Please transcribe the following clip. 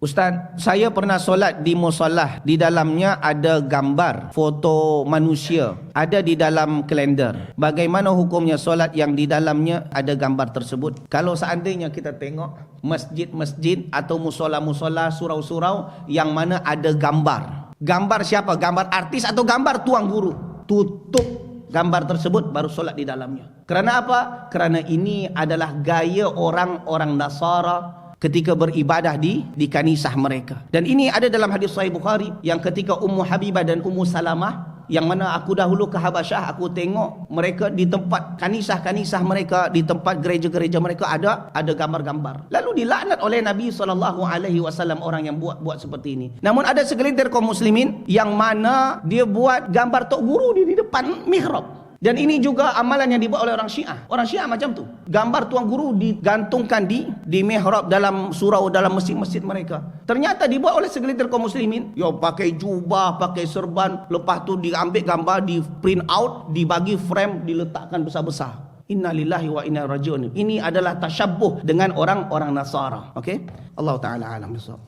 Ustaz, saya pernah solat di musallah. Di dalamnya ada gambar foto manusia. Ada di dalam kalender. Bagaimana hukumnya solat yang di dalamnya ada gambar tersebut? Kalau seandainya kita tengok masjid-masjid atau musola-musola, surau-surau yang mana ada gambar. Gambar siapa? Gambar artis atau gambar tuang guru? Tutup gambar tersebut baru solat di dalamnya. Kerana apa? Kerana ini adalah gaya orang-orang Nasara ketika beribadah di di kanisah mereka. Dan ini ada dalam hadis sahih Bukhari yang ketika Ummu Habibah dan Ummu Salamah yang mana aku dahulu ke Habasyah aku tengok mereka di tempat kanisah-kanisah mereka di tempat gereja-gereja mereka ada ada gambar-gambar. Lalu dilaknat oleh Nabi sallallahu alaihi wasallam orang yang buat-buat seperti ini. Namun ada segelintir kaum muslimin yang mana dia buat gambar tok guru di, di depan mihrab. Dan ini juga amalan yang dibuat oleh orang Syiah. Orang Syiah macam tu. Gambar tuan guru digantungkan di di mihrab dalam surau dalam masjid-masjid mereka. Ternyata dibuat oleh segelintir kaum muslimin. Yo pakai jubah, pakai serban, lepas tu diambil gambar, di print out, dibagi frame, diletakkan besar-besar. Inna lillahi wa inna rajiun. Ini adalah tasyabbuh dengan orang-orang Nasara. Okey? Allah Taala alam besar.